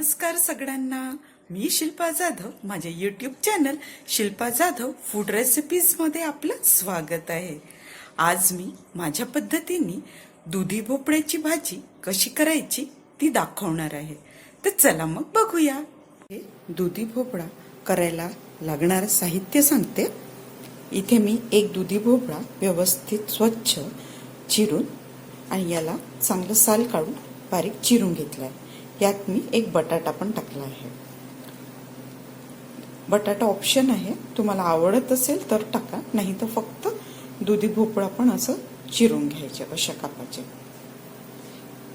नमस्कार सगळ्यांना. मी शिल्पा जाधव. माझ्या YouTube channel Shilpa Jadhav food रेसिपीजमध्ये आपलं स्वागत आहे. आज मी माझ्या पद्धतीने दुधी भोपळ्याची भाजी कशी करायची ती दाखवणार आहे. तर चला मग बघूया. हे दुधी भोपळा करायला लागणारं साहित्य सांगते. इथे मी एक दुधी भोपळा व्यवस्थित स्वच्छ चिरून आणि याला चांगलं साल काढून बारीक चिरून घेतलं आहे यात मी एक बटाटा पण टाकला आहे. बटाटा ऑप्शन आहे. तुम्हाला आवडत असेल तर टाका. नाही तर फक्त दुधी भोपळा पण असं चिरून घ्यायचे अशा कापाचे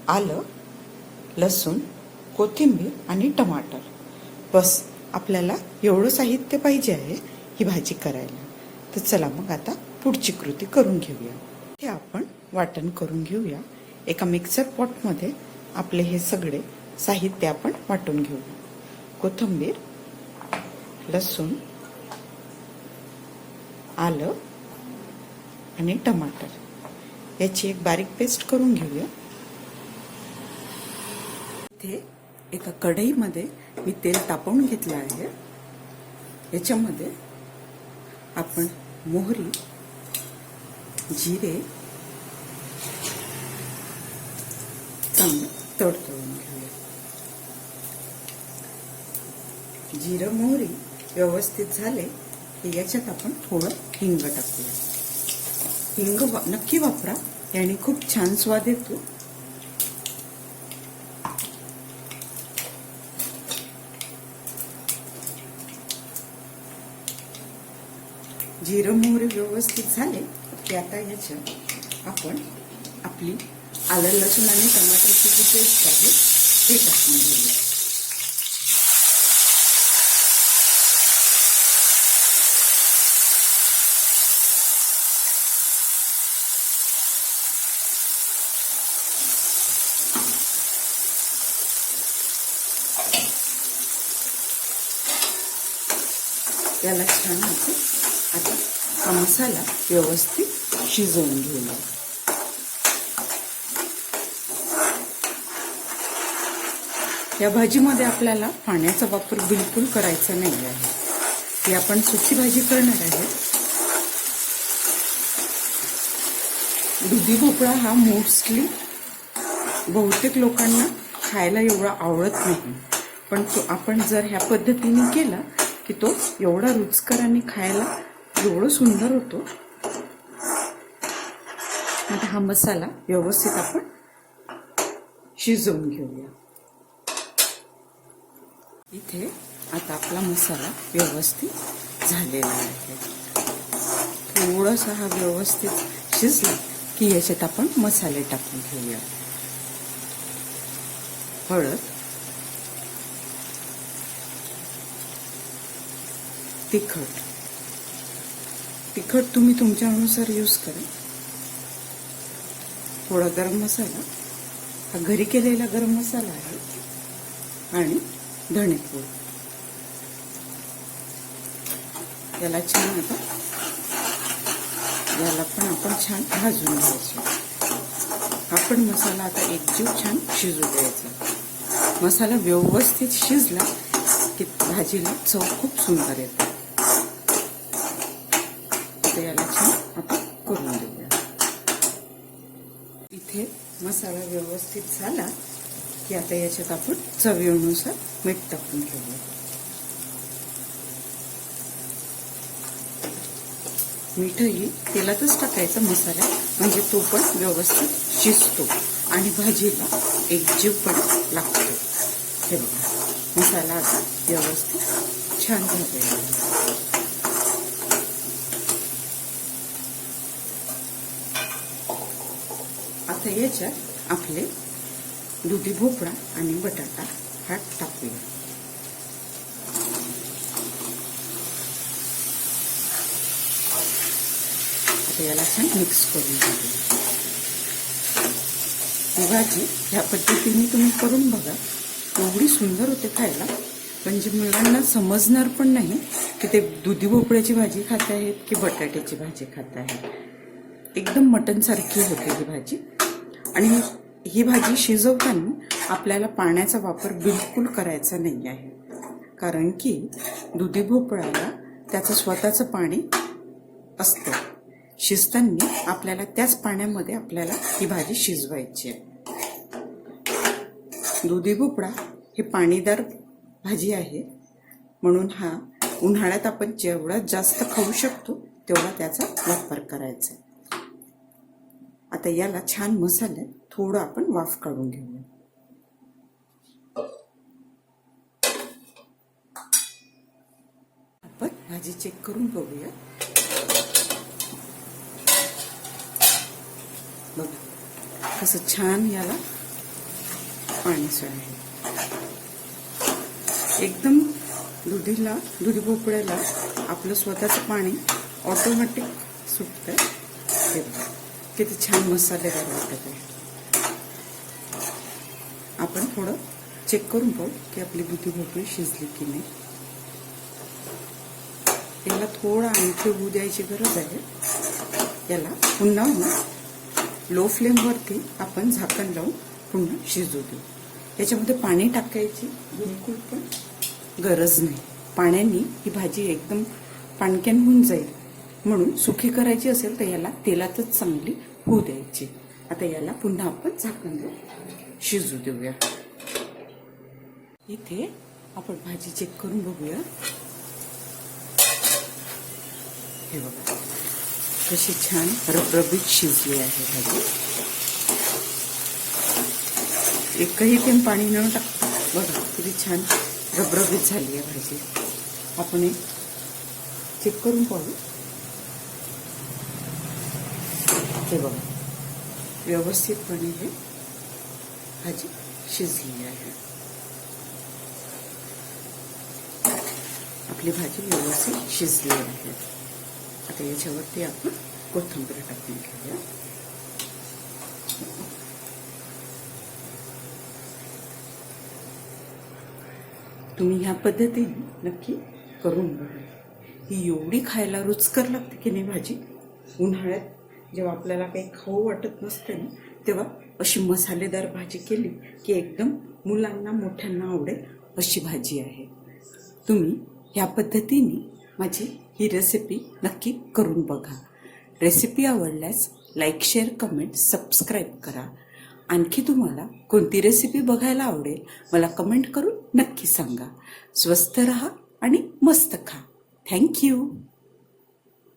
आलं लसूण कोथिंबीर आणि टमाटर. बस आपल्याला एवढं साहित्य पाहिजे आहे ही भाजी करायला. तर चला मग आता पुढची कृती करून घेऊया. हे आपण वाटण करून घेऊया. एका मिक्सर पॉटमध्ये आपले हे सगळे साहित्य आपण वाटून घेऊया कोथिंबीर लसूण आलं आणि टमाटर. याची एक बारीक पेस्ट करून घेऊया. इथे एका कढईमध्ये मी तेल तापवून घेतलं आहे. याच्यामध्ये आपण मोहरी जिरे चांगलं तळून घेऊ. जिरं मोहरी व्यवस्थित झाले की याच्यात आपण थोडं हिंग टाकूया. हिंग नक्की वापरा. याने खूप छान स्वाद येतो. जिरं मोहरी व्यवस्थित झाले की आता याच्यात आपण आपली आलं लसूण आणि टमाटरची जी पेस्ट आहे ते टाकून घेऊया. त्याला छान असं आता हा मसाला व्यवस्थित शिजवून घेऊया. या भाजीमध्ये आपल्याला पाण्याचा वापर बिलकुल करायचा नाही आहे. ही आपण सुकी भाजी करणार आहे. दुधी भोपळा हा मोस्टली बहुतेक लोकांना खायला एवढा आवडत नाही. पण तो आपण जर ह्या पद्धतीने केला की तो एवढा रुचकर आणि खायला एवढं सुंदर होतो. आता हा मसाला व्यवस्थित आपण शिजवून घेऊया. इथे आता आपला मसाला व्यवस्थित झालेला आहे. थोडासा हा व्यवस्थित शिजला की याच्यात आपण मसाले टाकून घेऊया हळद तिखट. तिखट तुम्ही तुमच्या अनुसार यूज करा. थोडा गरम मसाला. हा घरी केलेला गरम मसाला आहे. आणि धणेपूड याला छान आता याला पण आपण छान भाजून घ्यायचं. आपण मसाला आता एकजीव छान शिजू द्यायचा. मसाला व्यवस्थित शिजला की भाजीला चव खूप सुंदर येते आता याला छान आपण करून देऊया इथे मसाला व्यवस्थित झाला की आता याच्यात आपण चवीनुसार मीठ टाकून घेऊया. मीठही तेलातच टाकायचं मसाला म्हणजे तो पण व्यवस्थित शिजतो आणि भाजीला एकजीव पण लागतो. हे बघा मसाला आता व्यवस्थित छान झालेला आता याच्यात आपले दुधी भोपळा आणि बटाटा हा टाकूया. आता याला छान मिक्स करून घेऊया. भाजी ह्या पद्धतीने तुम्ही करून बघा. एवढी सुंदर होते खायला. म्हणजे मुलांना समजणार पण नाही की ते दुधी भोपळ्याची भाजी खात आहेत की बटाट्याची भाजी खात आहेत एकदम मटन सारखी होते ही भाजी. आणि ही भाजी शिजवताना आपल्याला पाण्याचा वापर बिलकुल करायचा नाही आहे. कारण की दुधी भोपळ्याला त्याचं स्वतःचं पाणी असतं. शिजताना आपल्याला त्याच पाण्यामध्ये आपल्याला ही भाजी शिजवायची आहे. दुधी भोपळा हे पाणीदार भाजी आहे. म्हणून हा उन्हाळ्यात आपण जेवढा जास्त खाऊ शकतो तेवढा त्याचा वापर करायचा आता याला छान मसाल्यात थोडं आपण वाफ काढून घेऊया. आपण भाजी चेक करून बघूया. बघा कसं छान याला पाणी आहे एकदम दुधीला दुधी भोपळ्याला आपलं स्वतःचं पाणी ऑटोमॅटिक सुटतं हे बघा. किती छान मसालेदार वाटत आहे आपण थोडं चेक करून पाहू की आपली दुधी भोपळी शिजली की नाही. याला थोडं आणखी होऊ द्यायची गरज आहे. याला पुन्हा लो फ्लेमवरती आपण झाकण लावून पुन्हा शिजू देऊ. याच्यामध्ये पाणी टाकायची बिलकुल पण गरज नाही. पाण्याने ही भाजी एकदम पाणक्यान होऊन जाईल. म्हणून सुखी करायची असेल तर याला तेलातच चांगली होऊ द्यायची. आता याला पुन्हा आपण झाकण देऊ. शिजू देऊया. इथे आपण भाजी चेक करून बघूया. हे बघा. कशी छान रबरबीत शिजली आहे भाजी. एकही थेंब पाणी न टाकता बघा किती छान रबरबीत झाली आहे भाजी. आपण एक चेक करून पाहू. हे बघा. व्यवस्थितपणे हे भाजी शिजली आहे. आपली भाजी व्यवस्थित शिजली आहे. आता याच्यावरती आपण कोथिंबीर टाकून घेऊया. तुम्ही ह्या पद्धतीने नक्की करून बघा. ही एवढी खायला रुचकर लागते की नाही भाजी? उन्हाळ्यात जेव्हा आपल्याला काही खाऊ वाटत नसते ना तेव्हा अशी मसालेदार भाजी केली की एकदम मुलांना मोठ्यांना आवडेल अशी भाजी आहे. तुम्ही ह्या पद्धतीने माझी ही रेसिपी नक्की करून बघा. रेसिपी आवडल्यास लाईक शेअर कमेंट सबस्क्राईब करा. आणखी तुम्हाला कोणती रेसिपी बघायला आवडेल मला कमेंट करून नक्की सांगा. स्वस्त रहा आणि मस्त खा. थँक्यू